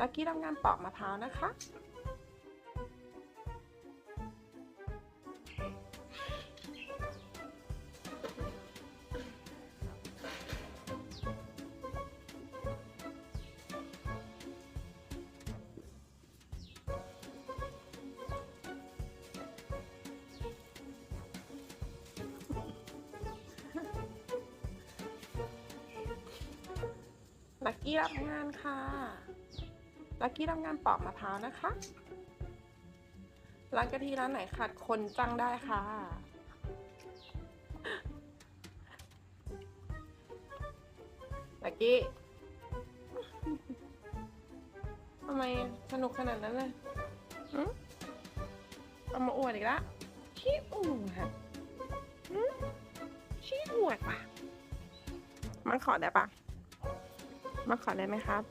ลักกี้ทำงานปอกมะพร้าวนะคะ ลักกี้รับงานค่ะ ลักกี้ทำงานปอกมะพร้าวนะคะร้านกะทิร้านไหนขาดคนจ้างได้ค่ะ ลักกี้ทำไมสนุกขนาดนั้นเลยหืมเอามาอวดอีกละขี้อวดหืมขี้อวดปะมันขอได้ปะมาขอได้ไหมครับ